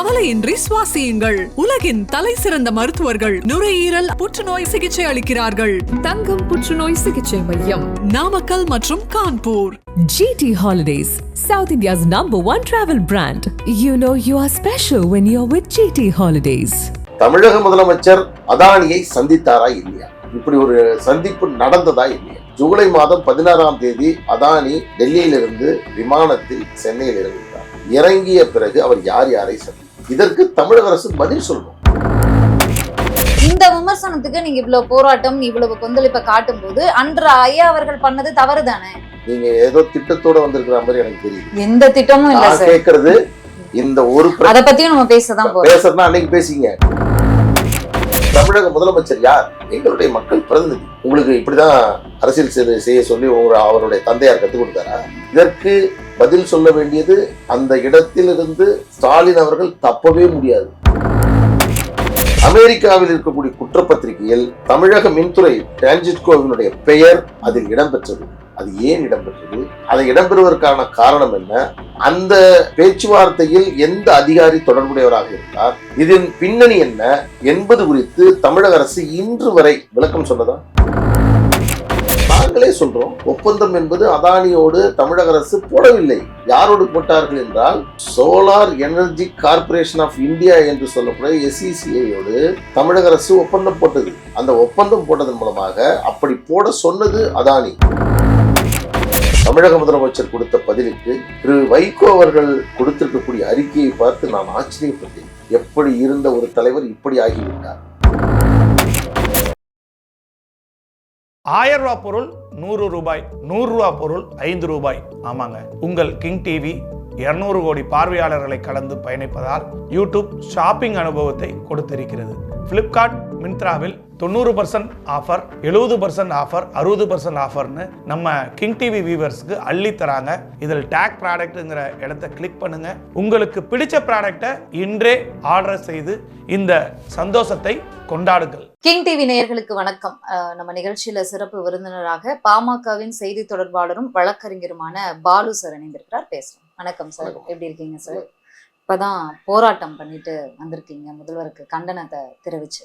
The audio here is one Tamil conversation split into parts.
கவலையின்றி சுவாசியுங்கள். உலகின் தலை சிறந்த மருத்துவர்கள் நுரையீரல் புற்றுநோய் சிகிச்சை அளிக்கிறார்கள். தங்கம் புற்றுநோய் சிகிச்சை மையம் நாமக்கல் மற்றும் Kanpur. GT Holidays, South India's number one travel brand. You know you are special when you're with GT Holidays. தமிழக முதலமைச்சர் அதானியை சந்தித்தாரா இல்லையா? இப்படி ஒரு சந்திப்பு நடந்ததா இல்லையா? ஜூலை மாதம் பதினாறாம் தேதி அதானி டெல்லியிலிருந்து விமானத்தில் சென்னையில் இறங்குகிறார் இறங்கிய பிறகு அவர் யார் யாரை சந்தித்தார்? இதற்கு தமிழக அரசு பதில் சொல்லணும். இந்த விமர்சனத்துக்கு நீங்க இவ்வளவு போராட்டம் இவ்வளவு கொந்தளிப்பை காட்டும் போது அன்று ஐயா அவர்கள் பண்ணது தவறு தானே நீங்க ஏதோ திட்டத்தோட வந்திருக்கிற மாதிரி எனக்கு தெரியுது. எந்த திட்டமும் இல்ல சார். கேட்கறது இந்த ஒரு அத பத்தியும் நம்ம பேசதான் போறோம். பேசுறதுனா அன்னைக்கு பேசிங்க. தமிழக முதலமைச்சர் யார்? எங்களுடைய மக்கள் பிரதிநிதி. உங்களுக்கு இப்படிதான் அரசியல் செய்ய- சொல்லி அவருடைய தந்தையார் கற்றுக் கொடுத்தாரா? இதற்கு பதில் சொல்ல வேண்டியது அந்த இடத்திலிருந்து ஸ்டாலின் அவர்கள் தப்பவே முடியாது. அமெரிக்காவில் இருக்கக்கூடிய குற்றப்பத்திரிகையில் தமிழக மின்துறை டான்ஜிட்கோவினுடைய பெயர் அதில் இடம்பெற்றது. அது ஏன் இடம்பெற்றது? அதை இடம்பெறுவதற்கான காரணம் என்ன? அந்த பேச்சுவார்த்தையில் எந்த அதிகாரி தொடர்புடையவராக இருந்தார்? இதன் பின்னணி என்ன? என்பது குறித்து தமிழக அரசு இன்று வரை விளக்கம் சொன்னதா? நாங்களே சொல்றோம் ஒப்பந்தம் என்பது அதானியோடு தமிழக அரசு போடவில்லை. யாரோடு போட்டார்கள் என்றால் solar energy corporation of India என்று சொல்லக்கூடிய எஸ்இசிஐயோடு தமிழக அரசு ஒப்பந்தம் போட்டது. அந்த ஒப்பந்தம் போட்டதன் மூலமாக அப்படி போட சொன்னது அதானி. தமிழக முதலமைச்சர் கொடுத்த பதிலுக்கு திரு வைகோ அவர்கள் கொடுத்திருக்கக்கூடிய அறிக்கையை பார்த்து நான் ஆச்சரியப்பட்டேன். எப்படி இருந்த ஒரு தலைவர் இப்படி ஆகிவிட்டார்? ஆயிரம் ரூபாய் பொருள் நூறு ரூபாய் நூறு ரூபாய் பொருள் ஐந்து ரூபாய். ஆமாங்க. உங்கள் கிங் டிவி இருநூறு கோடி பார்வையாளர்களை கடந்து பயணிப்பதால் யூடியூப் ஷாப்பிங் அனுபவத்தை கொடுத்திருக்கிறது. ஃப்ளிப்கார்ட் மிந்த்ராவில் தொண்ணூறு பர்சன்ட் ஆஃபர் எழுபது பர்சன்ட் ஆஃபர் அறுபது பர்சன்ட் ஆஃபர்னு நம்ம கிங் டிவி வியூவர்ஸ்க்கு அள்ளி தராங்க. இதில் டேக் ப்ராடக்ட்டுங்கிற இடத்த கிளிக் பண்ணுங்க. உங்களுக்கு பிடிச்ச ப்ராடக்டை இன்றே ஆர்டர் செய்து இந்த சந்தோஷத்தை கொண்டாடுங்கள். கிங் டிவி நேயர்களுக்கு வணக்கம். நம்ம நிகழ்ச்சியில சிறப்பு விருந்தினராக பாமகவின் செய்தி தொடர்பாளரும் வழக்கறிஞருமான பாலு சார் இணைந்திருக்கிறார். பேசுறோம் வணக்கம் சார். எப்படி இருக்கீங்க சார்? இப்பதான் போராட்டம் பண்ணிட்டு வந்திருக்கீங்க முதல்வருக்கு கண்டனத்தை தெரிவிச்சு.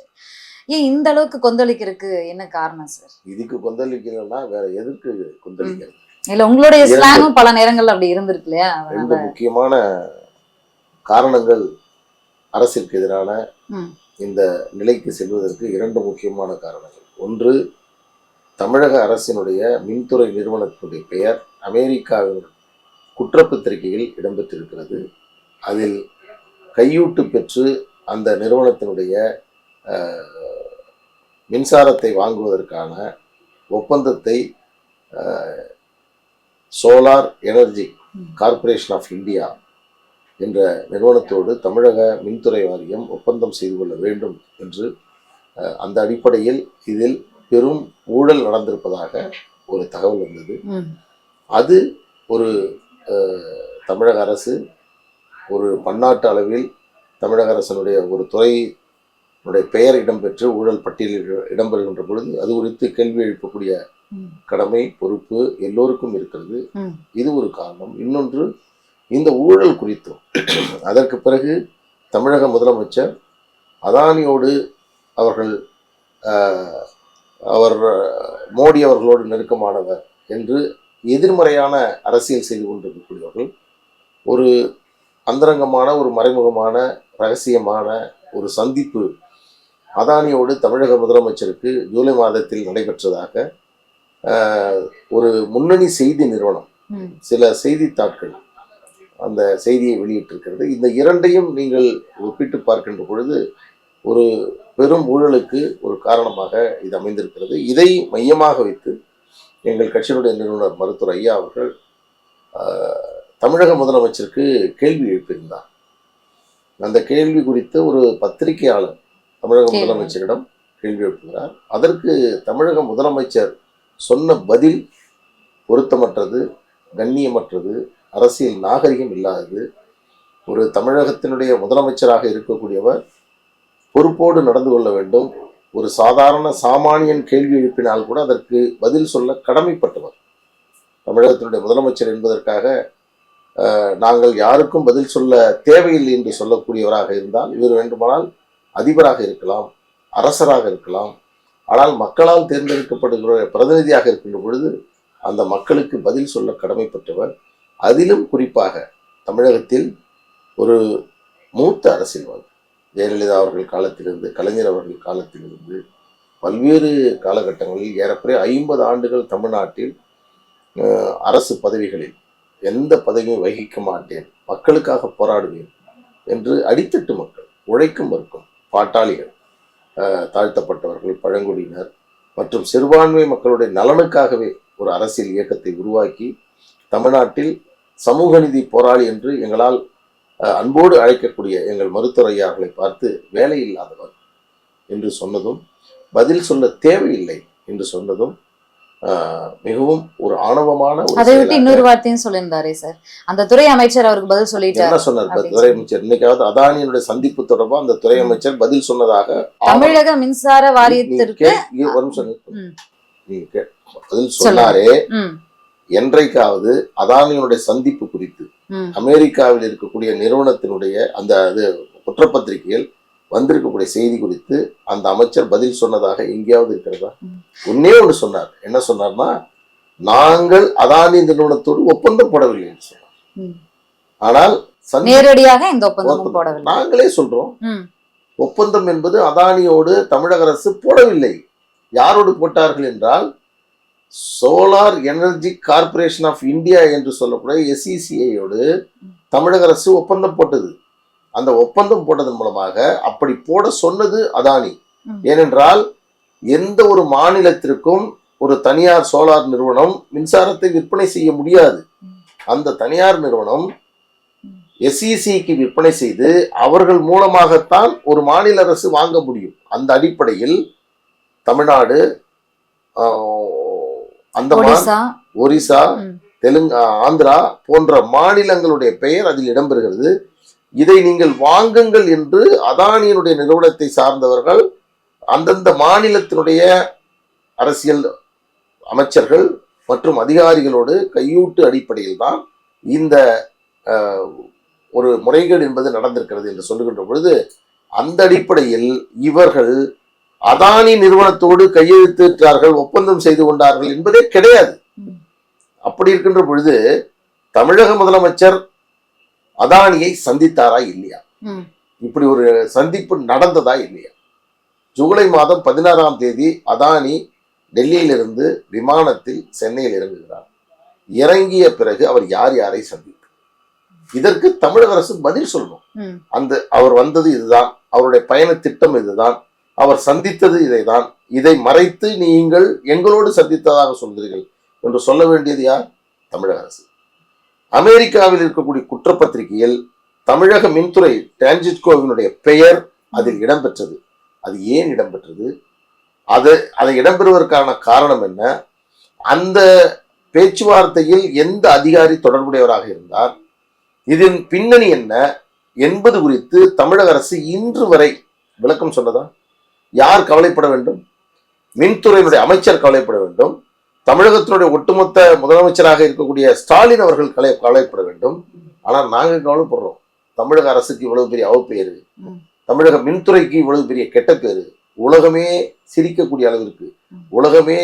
ஏன் இந்த அளவுக்கு கொந்தளிக்கிறதுக்கு என்ன காரணம் சார்? இதுக்கு கொந்தளிக்கணும்னா வேற எதற்கு கொந்தளிக்கிறது? இல்ல உங்களுடைய ஸ்லாங்கும் பல நேரங்கள்ல அப்படி இருந்திருக்கு இல்லையா? ரெண்டு முக்கியமான காரணங்கள் அரசிற்கு எதிரான. இந்த நிலைக்கு செல்வதற்கு இரண்டு முக்கியமான காரணங்கள். ஒன்று தமிழக அரசினுடைய மின்துறை நிறுவனத்தினுடைய பெயர் அமெரிக்காவின் குற்றப்பத்திரிகையில் இடம்பெற்றிருக்கிறது. அதில் கையூட்டு பெற்று அந்த நிறுவனத்தினுடைய மின்சாரத்தை வாங்குவதற்கான ஒப்பந்தத்தை சோலார் எனர்ஜி ம். கார்ப்பரேஷன் ஆஃப் இந்தியா என்ற நிறுவனத்தோடு தமிழக மின்துறை வாரியம் ஒப்பந்தம் செய்து கொள்ள வேண்டும் என்று அந்த அடிப்படையில் இதில் பெரும் ஊழல் நடந்திருப்பதாக ஒரு தகவல் வந்தது அது ஒரு தமிழக அரசு ஒரு பன்னாட்டு அளவில் தமிழக அரசனுடைய ஒரு துறையினுடைய பெயர் இடம்பெற்று ஊழல் பட்டியலில் இடம்பெறுகின்ற பொழுது அது குறித்து கேள்வி எழுப்பக்கூடிய கடமை பொறுப்பு எல்லோருக்கும் இருக்கிறது. இது ஒரு காரணம். இன்னொன்று இந்த ஊழல் குறித்தும் அதற்கு பிறகு தமிழக முதலமைச்சர் அதானியோடு அவர்கள் அவர் மோடி அவர்களோடு நெருக்கமானவர் என்று எதிர்மறையான அரசியல் செய்து கொண்டிருக்கக்கூடியவர்கள் ஒரு அந்தரங்கமான ஒரு மறைமுகமான ரகசியமான ஒரு சந்திப்பு அதானியோடு தமிழக முதலமைச்சருக்கு ஜூலை மாதத்தில் நடைபெற்றதாக ஒரு முன்னணி செய்தி நிறுவனம். சில செய்தித்தாட்கள் அந்த செய்தியை வெளியிட்டிருக்கிறது இந்த இரண்டையும் நீங்கள் ஒப்பிட்டு பார்க்கின்ற பொழுது ஒரு பெரும் ஊழலுக்கு ஒரு காரணமாக இது அமைந்திருக்கிறது இதை மையமாக வைத்து எங்கள் கட்சியினுடைய நிறுவனர் மருத்துவர் ஐயா அவர்கள் தமிழக முதலமைச்சருக்கு கேள்வி எழுப்பியிருந்தார் அந்த கேள்வி குறித்து ஒரு பத்திரிகையாளர் தமிழக. முதலமைச்சரிடம் கேள்வி எழுப்புகிறார். அதற்கு தமிழக முதலமைச்சர் சொன்ன பதில் பொருத்தமற்றது கண்ணியமற்றது அரசியல் நாகரிகம் இல்லாதது. ஒரு தமிழகத்தினுடைய முதலமைச்சராக இருக்கக்கூடியவர் பொறுப்போடு நடந்து கொள்ள வேண்டும். ஒரு சாதாரண சாமானியன் கேள்வி எழுப்பினால் கூட அதற்கு பதில் சொல்ல கடமைப்பட்டவர். தமிழகத்தினுடைய முதலமைச்சர் என்பதற்காக நாங்கள் யாருக்கும் பதில் சொல்ல தேவையில்லை என்று சொல்லக்கூடியவராக இருந்தால் இவர் வேண்டுமானால் அதிபராக இருக்கலாம் அரசராக இருக்கலாம். ஆனால் மக்களால் தேர்ந்தெடுக்கப்படுகிற பிரதிநிதியாக இருக்கின்ற பொழுது அந்த மக்களுக்கு பதில் சொல்ல கடமைப்பட்டவர். அதிலும் குறிப்பாக தமிழகத்தில் ஒரு மூத்த அரசியல்வாதி ஜெயலலிதா அவர்கள் காலத்திலிருந்து கலைஞர் அவர்கள் காலத்திலிருந்து பல்வேறு காலகட்டங்களில் ஏறக்குறைய ஐம்பது ஆண்டுகள் தமிழ்நாட்டில் அரசு பதவிகளில் எந்த பதவியும் வகிக்க மாட்டேன். மக்களுக்காக போராடுவேன் என்று அடித்தட்டு மக்கள் உழைக்கும் வர்க்கம் பாட்டாளிகள் தாழ்த்தப்பட்டவர்கள் பழங்குடியினர் மற்றும் சிறுபான்மை மக்களுடைய நலனுக்காகவே ஒரு அரசியல் இயக்கத்தை உருவாக்கி தமிழ்நாட்டில் சமூக நீதி போராளி என்று எங்களால் அன்போடு அழைக்கக்கூடிய எங்கள் மருத்துவரையார்களை பார்த்து வேலை இல்லாதவர் என்று சொன்னதும் பதில் சொல்ல தேவையில்லை என்று சொன்னதும் மிகவும் ஒரு ஆணவமான ஒரு அதை விட்டு இன்னொரு வார்த்தையும் சொல்லியிருந்தாரே சார் அந்த துறை அமைச்சர் அவருக்கு பதில் சொல்லிட்டார் என்ன சொன்னார்? துறை அமைச்சர். இன்னைக்காவது அதானியினுடைய சந்திப்பு தொடர்பா அந்த துறை அமைச்சர் பதில் சொன்னதாக. தமிழக மின்சார வாரியத்திற்கு. நீங்க பதில் சொன்னாரே. என்றைக்காவது அதானியினுடைய சந்திப்பு குறித்து. அமெரிக்காவில் இருக்கக்கூடிய நிறுவனத்தினுடைய அந்த அது குற்றப்பத்திரிகையில் வந்திருக்கக்கூடிய செய்தி குறித்து அந்த அமைச்சர் பதில் சொன்னதாக எங்கேயாவது இருக்கிறதா? ம். ஒன்னே ஒன்று சொன்னார். என்ன சொன்னார்னா நாங்கள் அதானி நிறுவனத்தோடு ஒப்பந்தம் போடவில்லை என்று சொன்னார். ஆனால் நேரடியாக இந்த ஒப்பந்தம். போடவில்லை. நாங்களே சொல்றோம். ஒப்பந்தம் என்பது அதானியோடு தமிழக அரசு போடவில்லை. யாரோடு போட்டார்கள் என்றால் solar energy corporation of India என்று சொல்லக்கூடிய எஸ்இசிஐயோடு தமிழக அரசு ஒப்பந்தம் போட்டது. அந்த ஒப்பந்தம் போட்டதன் மூலமாக அப்படி போட சொன்னது அதானி. ஏனென்றால் எந்த ஒரு மாநிலத்திற்கும் ஒரு தனியார் சோலார் நிறுவனம் மின்சாரத்தை விற்பனை செய்ய முடியாது. அந்த தனியார் நிறுவனம். எஸ்இசிக்கு விற்பனை செய்து அவர்கள் மூலமாகத்தான் ஒரு மாநில அரசு வாங்க முடியும் அந்த அடிப்படையில் தமிழ்நாடு அந்தமான் ஒரிசா. தெலுங்கு ஆந்திரா போன்ற மாநிலங்களுடைய பெயர் அதில் இடம்பெறுகிறது இதை நீங்கள் வாங்குங்கள் என்று அதானியினுடைய நிறுவனத்தை சார்ந்தவர்கள் அந்தந்த மாநிலத்தினுடைய அரசியல் அமைச்சர்கள் மற்றும் அதிகாரிகளோடு கையூட்டு அடிப்படையில் தான் இந்த ஒரு முறைகேடு என்பது நடந்திருக்கிறது என்று சொல்லுகின்ற பொழுது அந்த அடிப்படையில் இவர்கள் அதானி நிறுவனத்தோடு கையெழுத்திட்டார்கள் ஒப்பந்தம் செய்து கொண்டார்கள் என்பதே கிடையாது. அப்படி இருக்கின்ற பொழுது தமிழக முதலமைச்சர் அதானியை சந்தித்தாரா இல்லையா? இப்படி ஒரு சந்திப்பு நடந்ததா இல்லையா? ஜூலை மாதம் பதினாறாம் தேதி அதானி டெல்லியிலிருந்து விமானத்தில் சென்னையில் இறங்குகிறார். இறங்கிய பிறகு அவர் யார் யாரை சந்தித்தார் இதற்கு தமிழக அரசு பதில் சொல்லணும். அந்த அவர் வந்தது இதுதான் அவருடைய பயண திட்டம் இதுதான் அவர் சந்தித்தது இதைதான் இதை மறைத்து நீங்கள் எங்களோடு சந்தித்ததாக சொல்கிறீர்கள் என்று சொல்ல வேண்டியது யார்? தமிழக அரசு. அமெரிக்காவில் இருக்கக்கூடிய குற்றப்பத்திரிகையில் தமிழக மின்துறை டிரான்சிட்கோவினுடைய பெயர் அதில் இடம்பெற்றது. அது ஏன் இடம்பெற்றது? அது அதை இடம்பெறுவதற்கான காரணம் என்ன? அந்த பேச்சுவார்த்தையில் எந்த அதிகாரி தொடர்புடையவராக இருந்தார்? இதன் பின்னணி என்ன? என்பது குறித்து தமிழக அரசு இன்று வரை விளக்கம் சொன்னதா? யார் கவலைப்பட வேண்டும்? மின்துறையினுடைய அமைச்சர் கவலைப்பட வேண்டும்? தமிழகத்தினுடைய ஒட்டுமொத்த முதலமைச்சராக இருக்கக்கூடிய ஸ்டாலின் அவர்கள் கலை கவலைப்பட வேண்டும். ஆனால் நாங்கள் கவலைப்படுறோம். தமிழக அரசுக்கு இவ்வளவு பெரிய அவப்பெயரு தமிழக மின்துறைக்கு இவ்வளவு பெரிய கெட்ட பேரு உலகமே சிரிக்கக்கூடிய அளவிற்கு. உலகமே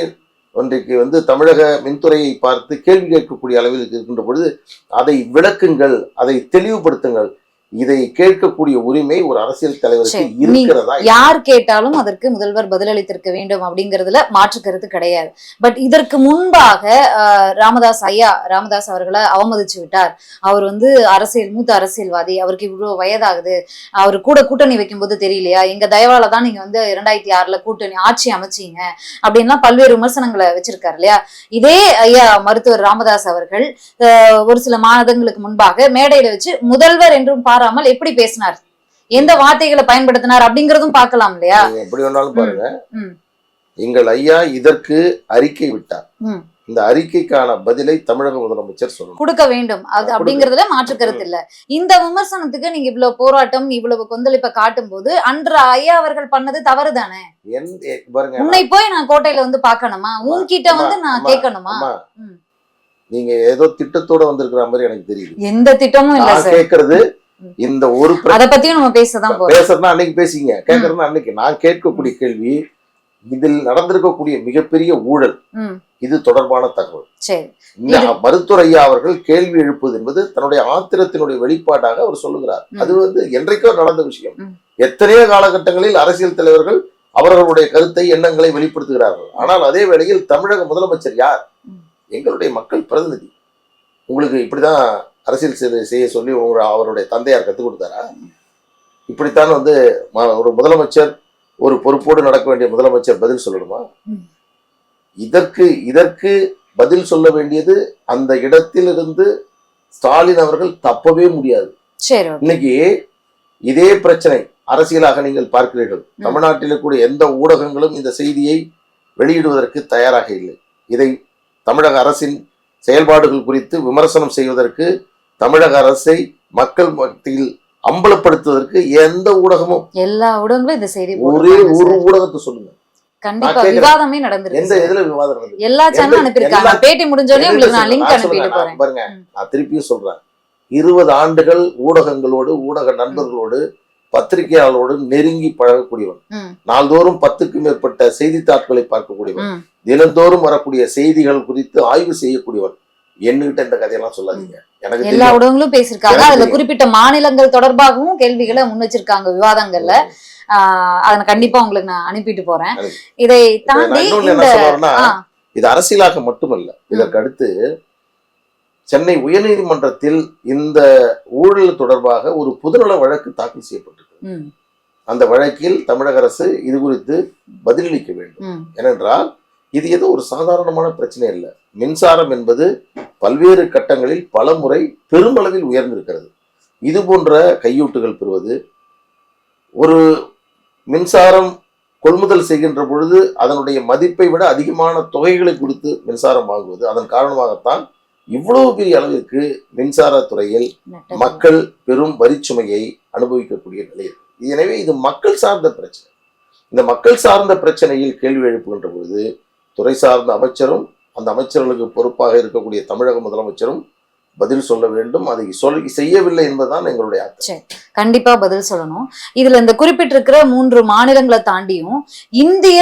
ஒன்றைக்கு வந்து தமிழக மின்துறையை பார்த்து கேள்வி கேட்கக்கூடிய அளவில் இருக்கின்ற பொழுது அதை விளக்குங்கள் அதை தெளிவுபடுத்துங்கள். இதை கேட்கக்கூடிய உரிமை ஒரு அரசியல் தலைவருக்கு இருக்கிறதா? யார் கேட்டாலும் அதற்கு முதல்வர் பதிலளித்திருக்க வேண்டும் அப்படிங்கறதுல மாற்று கருத்து கிடையாது. பட் இதற்கு முன்பாக ராமதாஸ் ஐயா ராமதாஸ் அவர்களை அவமதிச்சு விட்டார். அவர் வந்து அரசியல் மூத்த அரசியல்வாதி. அவருக்கு இவ்வளவு வயதாகுது. அவர் கூட கூட்டணி வைக்கும்போது தெரியலையா? எங்க தயவால தான் நீங்க வந்து இரண்டாயிரத்தி ஆறுல கூட்டணி ஆட்சி அமைச்சீங்க அப்படின்லாம் பல்வேறு விமர்சனங்களை வச்சிருக்காரு இல்லையா? இதே ஐயா மருத்துவர் ராமதாஸ் அவர்கள் ஒரு சில மாதங்களுக்கு முன்பாக மேடையில வச்சு முதல்வர் என்றும் பாராமல் எப்படி பேசினார்? எந்த வார்த்தைகளை பயன்படுத்தினார் அப்படிங்கறதும் பார்க்கலாம் இல்லையா? எப்படி வேணாலும் பாருங்க. எங்கள் ஐயா இதற்கு அறிக்கை விட்டார். இந்த அறிக்கைக்கான பதிலை தமிழக முதலமைச்சர் சொல்லணும். கொடுக்க வேண்டும். அது. அப்படிங்கறதுல மாற்று கருத்து இல்ல. இந்த விமர்சனத்துக்கு நீங்க இவ்வளவு போராட்டம் இவ்வளவு கொந்தளிப்பை காட்டும் போது அன்று ஐயா அவர்கள் பண்ணது தவறு தானே உன்னை போய் நான் கோட்டையில வந்து பார்க்கணுமா? உன்கிட்ட வந்து நான் கேட்கணுமா. நீங்க ஏதோ திட்டத்தோட வந்திருக்கிற மாதிரி எனக்கு தெரியுது. எந்த திட்டமும் இல்ல கேட்கறது இந்த ஒரு அத பத்தியும் நம்ம பேசதான் பேசுறதுனா அன்னைக்கு பேசிங்க கேட்கறதுனா அன்னைக்கு. நான் கேட்கக்கூடிய கேள்வி இதில் நடந்திருக்கக்கூடிய மிகப்பெரிய ஊழல் இது தொடர்பான தகவல். மருத்துவர் ஐயா அவர்கள் கேள்வி எழுப்புவது என்பது தன்னுடைய ஆத்திரத்தினுடைய வெளிப்பாடாக அவர் சொல்லுகிறார். அது வந்து என்றைக்கோ நடந்த விஷயம். எத்தனையோ காலகட்டங்களில் அரசியல் தலைவர்கள் அவர்களுடைய கருத்தை எண்ணங்களை வெளிப்படுத்துகிறார்கள். ஆனால் அதே வேளையில் தமிழக முதலமைச்சர் யார். எங்களுடைய மக்கள் பிரதிநிதி. உங்களுக்கு இப்படிதான் அரசியல் செய்ய- செய்ய சொல்லி உங்க அவருடைய தந்தையார் கற்றுக் கொடுத்தாரா? இப்படித்தான் வந்து ஒரு முதலமைச்சர் ஒரு பொறுப்போடு நடக்க வேண்டிய முதலமைச்சர் பதில் சொல்லணுமா. இதற்கு இதற்கு பதில் சொல்ல வேண்டியது அந்த இடத்திலிருந்து ஸ்டாலின் அவர்கள் தப்பவே முடியாது. இன்னைக்கு இதே பிரச்சனை அரசியலாக நீங்கள் பார்க்கிறீர்கள். தமிழ்நாட்டில் கூட எந்த ஊடகங்களும் இந்த செய்தியை வெளியிடுவதற்கு தயாராக இல்லை. இதை தமிழக அரசின் செயல்பாடுகள் குறித்து விமர்சனம் செய்வதற்கு தமிழக அரசை மக்கள் மத்தியில் அம்பலப்படுத்துவதற்கு எந்த ஊடகமும் எல்லா ஊடகங்களும் இந்த செய்தி ஒரே ஒரு. ஊடகத்தை சொல்லுங்க கண்டிப்பா. விவாதமே எந்த நடந்திருக்கு சார். இதுல விவாதம் நடந்தது எல்லா சேனலும் எந்த- அனுப்பியிருக்காங்க பேட்டி முடிஞ்சோடனே உங்களுக்கு நான் லிங்க் அனுப்பிட்டு போறேன் பாருங்க. நான் திருப்பியும் சொல்றேன் இருபது ஆண்டுகள் ஊடகங்களோடு ஊடக நண்பர்களோடு பத்திரிகையாளரோடு நெருங்கி பழகக்கூடியவன் நாள்தோறும் பத்துக்கும் மேற்பட்ட செய்தித்தாட்களை பார்க்கக்கூடியவன். தினந்தோறும் வரக்கூடிய செய்திகள் குறித்து ஆய்வு செய்யக்கூடியவன் என்கிட்ட இந்த கதையெல்லாம் சொல்லாதீங்க. எனக்கு எல்லா. ஊடகங்களும் பேசியிருக்காங்க. அதுல. குறிப்பிட்ட மாநிலங்கள் தொடர்பாகவும் கேள்விகளை முன் வச்சிருக்காங்க விவாதங்கள்ல அதை கண்டிப்பா உங்களுக்கு நான் அனுப்பிட்டு போறேன். இதை தாண்டி இது அரசியலாக மட்டுமல்ல. இதற்கு அடுத்து சென்னை உயர்நீதிமன்றத்தில் இந்த ஊழல் தொடர்பாக ஒரு பொதுநல வழக்கு தாக்கல் செய்யப்பட்டிருக்கு. அந்த வழக்கில் தமிழக அரசு இது குறித்து பதிலளிக்க வேண்டும். ஏனென்றால் இது ஏதோ ஒரு சாதாரணமான பிரச்சனை இல்லை மின்சாரம் என்பது பல்வேறு கட்டங்களில் பல முறை பெருமளவில் உயர்ந்திருக்கிறது. இது போன்ற கையூட்டுகள் பெறுவது ஒரு மின்சாரம் கொள்முதல் செய்கின்ற பொழுது அதனுடைய மதிப்பை விட அதிகமான தொகைகளை கொடுத்து மின்சாரம் வாங்குவது அதன் காரணமாகத்தான் இவ்வளவு பெரிய அளவிற்கு மின்சாரத்துறையில். மக்கள் பெரும் வரிச்சுமையை அனுபவிக்கக்கூடிய நிலை எனவே இது மக்கள் சார்ந்த பிரச்சனை. இந்த மக்கள் சார்ந்த பிரச்சனையில் கேள்வி எழுப்புகின்ற பொழுது துறை சார்ந்த அமைச்சரும் அந்த அமைச்சர்களுக்கு பொறுப்பாக இருக்கக்கூடிய தமிழக முதலமைச்சரும் பதில் சொல்ல வேண்டும். அதை சொல் செய்யவில்லை என்பதுதான் எங்களுடைய கண்டிப்பா பதில் சொல்லணும். இதுல இந்த குறிப்பிட்டிருக்கிற மூன்று மாநிலங்களை தாண்டியும் இந்திய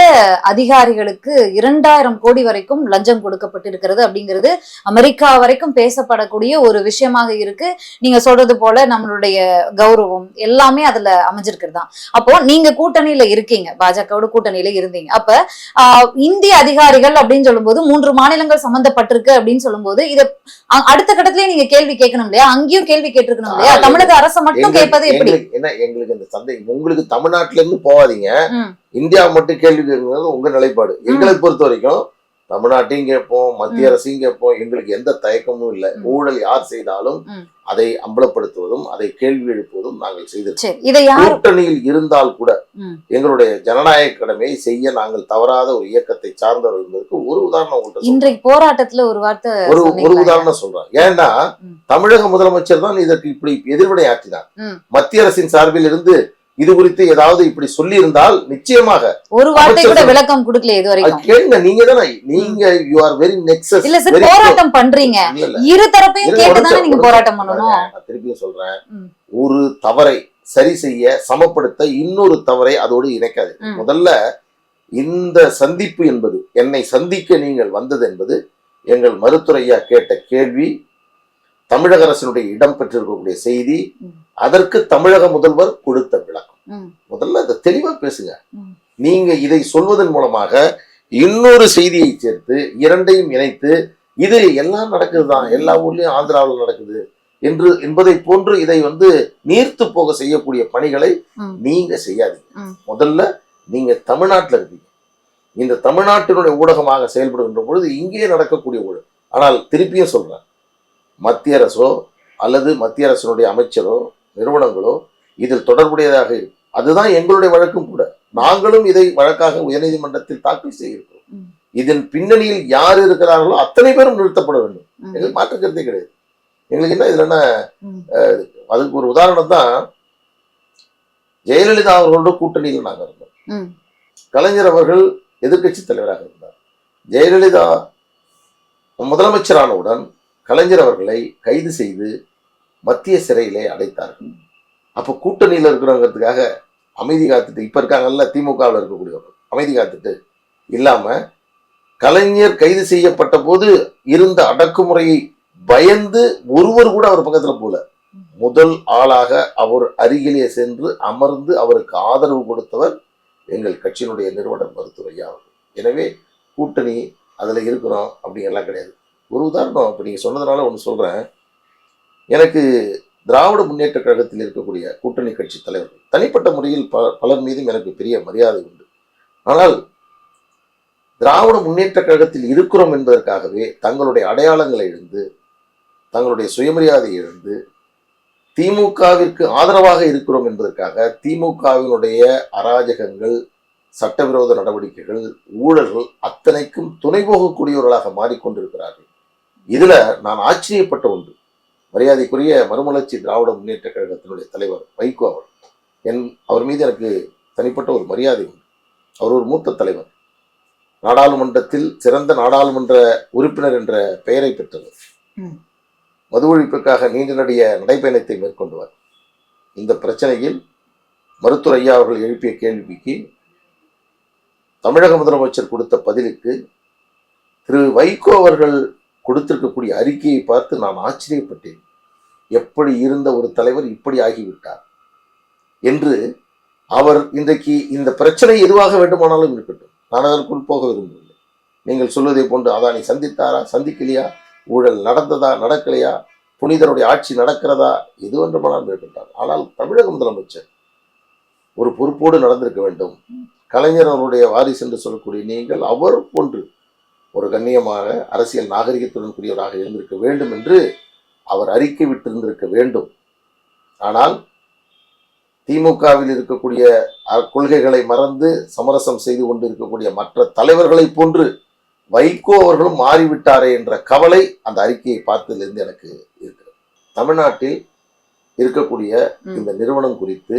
அதிகாரிகளுக்கு இரண்டாயிரம் கோடி வரைக்கும் லஞ்சம் கொடுக்கப்பட்டிருக்கிறது அப்படிங்கிறது அமெரிக்கா வரைக்கும் பேசப்படக்கூடிய ஒரு விஷயமாக இருக்கு. நீங்க சொல்றது போல நம்மளுடைய கௌரவம் எல்லாமே அதுல அமைஞ்சிருக்கிறது. தான் அப்போ நீங்க கூட்டணியில இருக்கீங்க பாஜகவோட கூட்டணியில இருந்தீங்க. அப்ப இந்திய அதிகாரிகள் அப்படின்னு சொல்லும்போது மூன்று மாநிலங்கள் சம்பந்தப்பட்டிருக்கு அப்படின்னு சொல்லும்போது இத அடுத்த கட்டத்திலேயே நீங்க கேள்வி கேட்கணும் இல்லையா? அங்கேயும் கேள்வி கேட்டிருக்கணும் இல்லையா? தமிழக அரசை மட்டும் கேட்பது எப்படி? என்ன எங்களுக்கு இந்த சந்தை உங்களுக்கு தமிழ்நாட்டில இருந்து போகாதீங்க. இந்தியா மட்டும் கேள்வி கேட்கறது உங்க நிலைப்பாடு. எங்களை பொறுத்த வரைக்கும் தமிழ்நாட்டையும் கேட்போம் மத்திய அரசையும் கேட்போம் எங்களுக்கு எந்த தயக்கமும் இல்லை. ஊழல் யார் செய்தாலும். அதை அம்பலப்படுத்துவதும் அதை கேள்வி எழுப்புவதும் நாங்கள் செய்திருக்கோம் கூட்டணியில் இருந்தால் கூட. எங்களுடைய ஜனநாயக கடமையை செய்ய நாங்கள் தவறாத ஒரு இயக்கத்தை சார்ந்தவர் என்பதற்கு ஒரு உதாரணம். இன்றைக்கு போராட்டத்துல ஒரு வார்த்தை ஒரு ஒரு? உதாரணம் சொல்றேன் ஏன்னா. தமிழக முதலமைச்சர் தான் இதற்கு இப்படி எதிர்வினை ஆற்றினார். மத்திய அரசின் சார்பில் இருந்து இது குறித்து ஏதாவது இப்படி சொல்லி இருந்தால் நிச்சயமாக ஒரு வார்த்தை கூட விளக்கம் கொடுக்கல இது வரைக்கும். கேளுங்க நீங்க தானே. நீங்க யூ ஆர் வெரி நெக்ஸஸ் இல்ல சார் போராட்டம் பண்றீங்க. இரு தரப்பையும் கேட்டு தானே நீங்க போராட்டம். பண்ணணும். நான் திருப்பியும் சொல்றேன். ஒரு தவறை சரி செய்ய சமப்படுத்த இன்னொரு தவறை அதோடு இணைக்காது. முதல்ல இந்த சந்திப்பு என்பது என்னை சந்திக்க நீங்கள் வந்தது என்பது எங்கள் மருத்துவரையா கேட்ட கேள்வி தமிழக அரசினுடைய இடம் பெற்றிருக்கக்கூடிய செய்தி. அதற்கு தமிழக முதல்வர் கொடுத்த விளக்கம். முதல்ல அதை தெளிவா பேசுங்க. நீங்க இதை சொல்வதன் மூலமாக இன்னொரு செய்தியை சேர்த்து இரண்டையும் இணைத்து இது எல்லாம் நடக்குதுதான் எல்லா ஊர்லயும் ஆந்திராவில் நடக்குது என்று என்பதை போன்று இதை வந்து நீர்த்து போக செய்யக்கூடிய பணிகளை. நீங்க செய்யாதீங்க. முதல்ல நீங்க தமிழ்நாட்டில் இருக்கீங்க இந்த தமிழ்நாட்டினுடைய ஊடகமாக செயல்படுகின்ற பொழுது இங்கே நடக்கக்கூடிய ஊழல் ஆனால் திருப்பியும் சொல்றேன் மத்திய அரசோ அல்லது மத்திய அரசினுடைய அமைச்சரோ நிறுவனங்களோ இதில் தொடர்புடையதாக இருக்கும் அதுதான் எங்களுடைய வழக்கும் கூட நாங்களும் இதை வழக்காக உயர்நீதிமன்றத்தில் தாக்கல் செய்திருக்கிறோம். இதன் பின்னணியில் யார் இருக்கிறார்களோ அத்தனை பேரும் நிறுத்தப்பட வேண்டும். எங்களுக்கு மாற்று கருத்தே கிடையாது எங்களுக்கு என்ன இதுல என்ன. அதுக்கு ஒரு உதாரணம் தான் ஜெயலலிதா அவர்களோட கூட்டணியில் நாங்கள் இருந்தோம். கலைஞர் அவர்கள் எதிர்க்கட்சி தலைவராக இருந்தார் ஜெயலலிதா முதலமைச்சரானவுடன் கலைஞர் அவர்களை கைது செய்து மத்திய சிறையிலே அடைத்தார்கள் அப்போ கூட்டணியில் இருக்கிறவங்கிறதுக்காக அமைதி காத்துட்டு இப்போ இருக்காங்கல்ல திமுகவில் இருக்கக்கூடியவர்கள் அமைதி காத்துட்டு இல்லாமல் கலைஞர் கைது செய்யப்பட்ட போது இருந்த அடக்குமுறையை பயந்து ஒருவர் கூட அவர் பக்கத்தில் போல. முதல் ஆளாக அவர் அருகிலே சென்று அமர்ந்து அவருக்கு ஆதரவு கொடுத்தவர் எங்கள் கட்சியினுடைய நிறுவனர் மருத்துவர் ஐயா அவர்கள். எனவே கூட்டணி அதில் இருக்கிறோம் அப்படிங்கெல்லாம் கிடையாது. ஒரு உதாரணம் இப்போ நீங்கள் சொன்னதுனால ஒன்று சொல்கிறேன் எனக்கு திராவிட முன்னேற்ற கழகத்தில் இருக்கக்கூடிய கூட்டணி கட்சி தலைவர்கள் தனிப்பட்ட முறையில் ப பலர் மீதும் எனக்கு பெரிய மரியாதை உண்டு. ஆனால் திராவிட முன்னேற்ற கழகத்தில் இருக்கிறோம் என்பதற்காகவே தங்களுடைய அடையாளங்களை இழந்து தங்களுடைய சுயமரியாதை இழந்து திமுகவிற்கு ஆதரவாக இருக்கிறோம் என்பதற்காக திமுகவினுடைய அராஜகங்கள் சட்டவிரோத நடவடிக்கைகள் ஊழல்கள் அத்தனைக்கும் துணை போகக்கூடியவர்களாக மாறிக்கொண்டிருக்கிறார்கள். இதுல நான் ஆச்சரியப்பட்ட ஒன்று. மரியாதைக்குரிய மறுமலர்ச்சி திராவிட முன்னேற்ற கழகத்தினுடைய தலைவர் வைகோ அவர். என் அவர் மீது எனக்கு தனிப்பட்ட ஒரு மரியாதை உண்டு. அவர் ஒரு மூத்த தலைவர். நாடாளுமன்றத்தில் சிறந்த நாடாளுமன்ற உறுப்பினர் என்ற பெயரை பெற்றவர். மது ஒழிப்புக்காக நீண்ட நடிய நடைப்பயணத்தை மேற்கொண்டவர். இந்த பிரச்சனையில் மருத்துவர் ஐயா அவர்கள் எழுப்பிய கேள்விக்கு தமிழக முதலமைச்சர் கொடுத்த பதிலுக்கு திரு வைகோ அவர்கள் கொடுத்திருக்கக்கூடிய அறிக்கையை பார்த்து நான் ஆச்சரியப்பட்டேன். எப்படி இருந்த ஒரு தலைவர் இப்படி ஆகிவிட்டார்? என்று அவர் இன்றைக்கு இந்த பிரச்சனை எதுவாக வேண்டுமானாலும் இருக்கட்டும். நான் அதற்குள் போக விரும்பவில்லை. நீங்கள் சொல்வதை போன்று அதானி சந்தித்தாரா? சந்திக்கலையா? ஊழல் நடந்ததா? நடக்கலையா? புனிதருடைய ஆட்சி நடக்கிறதா? எது வேண்டுமானாலும் இருக்கட்டும். ஆனால் தமிழக முதலமைச்சர் ஒரு பொறுப்போடு நடந்திருக்க வேண்டும். கலைஞர் அவருடைய வாரிசு என்று சொல்லக்கூடிய நீங்கள் அவர் போன்று ஒரு கண்ணியமாக அரசியல் நாகரிகத்துடன் கூடியவராக இருந்திருக்க வேண்டும் என்று அவர் அறிக்கை விட்டிருந்திருக்க வேண்டும் ஆனால் திமுகவில் இருக்கக்கூடிய கொள்கைகளை மறந்து சமரசம் செய்து கொண்டு இருக்கக்கூடிய மற்ற தலைவர்களைப் போன்று வைகோ அவர்களும் மாறிவிட்டாரே என்ற கவலை அந்த அறிக்கையை பார்த்ததிலிருந்து எனக்கு இருக்கிறது தமிழ்நாட்டில் இருக்கக்கூடிய. இந்த நிறுவனம் குறித்து.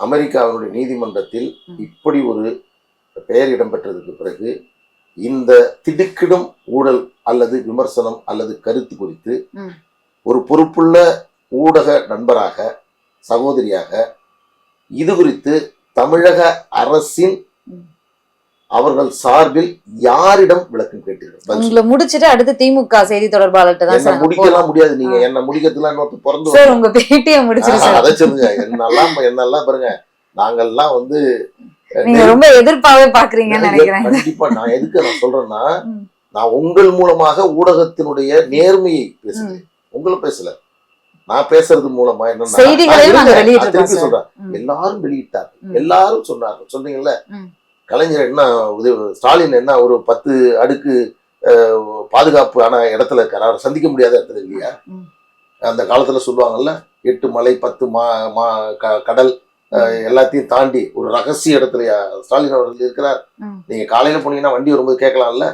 அமெரிக்காவினுடைய நீதிமன்றத்தில். இப்படி ஒரு பெயர் இடம்பெற்றதுக்கு பிறகு இந்த திடுக்கிடும் ஊழல் அல்லது விமர்சனம் அல்லது கருத்து குறித்து. ஒரு பொறுப்புள்ள ஊடக நண்பராக சகோதரியாக இது குறித்து தமிழக அரசின். அவர்கள் சார்பில் யாரிடம் விளக்கம் கேட்டீர்கள்? உங்களை முடிச்சிட்டு அடுத்து திமுக செய்தி தொடர்பாளர்கிட்ட தான். முடிக்கலாம் முடியாது நீங்க. என்ன முடிக்கிறதுலாம் இன்னொருத்தர் பிறந்து சார் உங்க பேட்டியை முடிச்சிரு ஆஹ், சார். அதை சொல்லுங்க. என்னெல்லாம் என்னெல்லாம் பாருங்க. நாங்கெல்லாம் வந்து நீங்க ரொம்ப எதிர்ப்பாவே பாக்குறீங்கன்னு நினைக்கிறேன். கண்டிப்பா. நான் எதுக்கு நான் சொல்றேன்னா. நான் உங்கள் மூலமாக ஊடகத்தினுடைய நேர்மையை பேசுறேன். உங்களை பேசல. நான் பேசுறது மூலமா சொல்றேன். ம். எல்லாரும் வெளியிட்டாங்க. ம். எல்லாரும் சொன்னாங்க. சொன்னீங்கல்ல. கலைஞர் என்ன ஸ்டாலின் என்ன ஒரு பத்து அடுக்கு பாதுகாப்பு ஆன இடத்துல இருக்காரு அவரை சந்திக்க முடியாத இடத்துல இல்லையா. அந்த காலத்துல சொல்லுவாங்கல்ல எட்டு மலை பத்து மா கடல் எல்லாத்தையும் தாண்டி ஒரு ரகசிய இடத்துல ஸ்டாலின் அவர்கள் இருக்கிறார். நீங்க காலையில போனீங்கன்னா வண்டி வரும்போது கேட்கலாம்ல.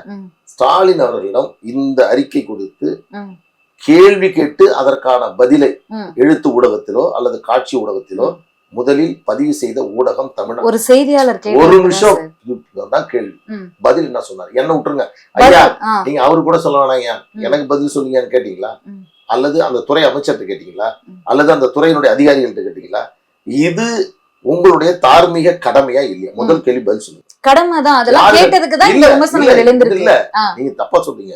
ஸ்டாலின் அவர்களிடம் இந்த அறிக்கை கொடுத்து. கேள்வி கேட்டு அதற்கான பதிலை. எழுத்து ஊடகத்திலோ அல்லது காட்சி ஊடகத்திலோ முதலில் பதிவு செய்த ஊடகம் தமிழ்நாடு ஒரு செய்தியாளர் ஒரு நிமிஷம். தான் கேள்வி. பதில் என்ன சொன்னார் என்ன விட்டுருங்க ஐயா நீங்க அவரு கூட சொல்ல வேணாங்க ம். எனக்கு பதில் சொன்னீங்கன்னு கேட்டீங்களா. அல்லது அந்த துறை அமைச்சர்கிட்ட கேட்டீங்களா. அல்லது அந்த துறையினுடைய அதிகாரிகள்கிட்ட கேட்டீங்களா இது உங்களுடைய தார்மீக கடமையா இல்லையா? முதல் கேள்வி பதில் சொல்லுங்க. கடமை தான். அதெல்லாம் கேட்டதுக்கு தான் இந்த விமர்சனங்கள் எழுந்திருக்கு. இல்ல. நீங்க தப்பா சொல்றீங்க.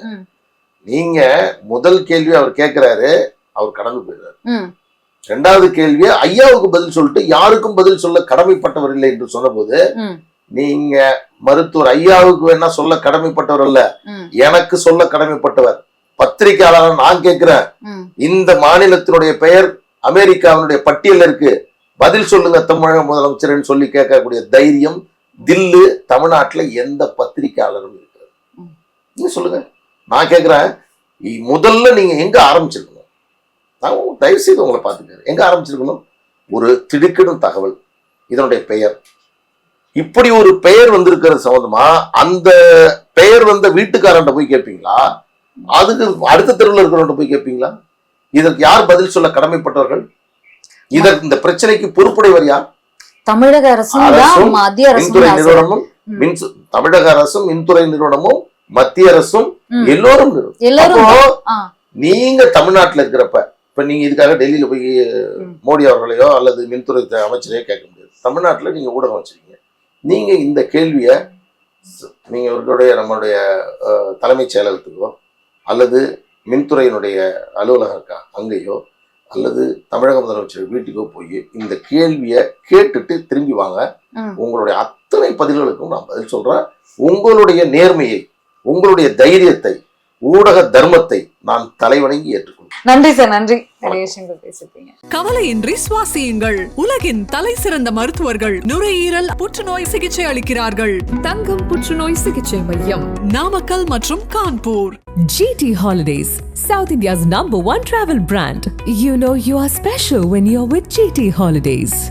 நீங்க முதல் கேள்வி அவர் கேட்கிறாரு அவர் கடந்து போயிடுறாரு. ரெண்டாவது கேள்வியை ஐயாவுக்கு பதில் சொல்லிட்டு யாருக்கும் பதில் சொல்ல கடமைப்பட்டவர் இல்லை என்று சொன்னபோது. நீங்க மருத்துவர் ஐயாவுக்கு வேணா சொல்ல கடமைப்பட்டவர் அல்ல. எனக்கு சொல்ல கடமைப்பட்டவர். பத்திரிகையாளர் நான் கேட்கிறேன். இந்த மாநிலத்தினுடைய பெயர் அமெரிக்காவினுடைய பட்டியல்ல இருக்கு. பதில் சொல்லுங்க தமிழக முதலமைச்சர்னு சொல்லி கேட்கக்கூடிய தைரியம் தில்லு தமிழ்நாட்டில் எந்த பத்திரிகையாளரும் இருக்காது. நீங்க சொல்லுங்க. நான் கேட்கிறேன் முதல்ல நீங்க எங்க ஆரம்பிச்சிருக்கணும்? நான் தயவு செய்து உங்களை பார்த்துக்கிறேன் எங்க ஆரம்பிச்சிருக்கணும்? ஒரு திடுக்கிடும் தகவல். இதனுடைய பெயர். இப்படி ஒரு பெயர் வந்திருக்கிறது சம்பந்தமா? அந்த பெயர் வந்த வீட்டுக்காரன்ட்ட போய் கேட்பீங்களா அதுக்கு அடுத்த தெருவில் இருக்கிறவன்ட்ட போய் கேட்பீங்களா இதற்கு யார் பதில் சொல்ல கடமைப்பட்டவர்கள்? இதற்கு இந்த பிரச்சனைக்கு பொறுப்புடையவர் யார் தமிழக அரசும் மத்திய மின்துறை. நிறுவனமும். மின் தமிழக அரசும் மின்துறை நிறுவனமும் மத்திய அரசும். எல்லோரும். நீங்க தமிழ்நாட்டுல இருக்கிறப்ப இப்ப நீங்க இதுக்காக டெல்லியில போய். மோடி அவர்களையோ அல்லது மின்துறை அமைச்சரையோ கேட்க முடியாது தமிழ்நாட்டுல நீங்க ஊடகம் வச்சிருக்கீங்க நீங்க இந்த கேள்விய நீங்க இவர்களுடைய நம்மளுடைய தலைமைச் செயலகத்துக்கோ அல்லது மின்துறையினுடைய அலுவலகம் இருக்கா அங்கேயோ அல்லது தமிழக முதலமைச்சர் வீட்டுக்கோ போய் இந்த கேள்வியை கேட்டுட்டு திரும்பி வாங்க. உங்களுடைய அத்தனை பதில்களுக்கும் நான் பதில் சொல்றேன் உங்களுடைய நேர்மையை உங்களுடைய தைரியத்தை ஊடக தர்மத்தை நான் தலைவணங்கி ஏற்றுக்கொள்கிறேன். நன்றி சார் நன்றி. கவலையின்றி சுவாசியுங்கள். உலகின் தலை சிறந்த மருத்துவர்கள் நுரையீரல் புற்றுநோய் சிகிச்சை அளிக்கிறார்கள். தங்கம் புற்றுநோய் சிகிச்சை மையம் நாமக்கல் மற்றும் Kanpur. GT Holidays, South India's number one travel brand. You know you are special when you're with GT Holidays.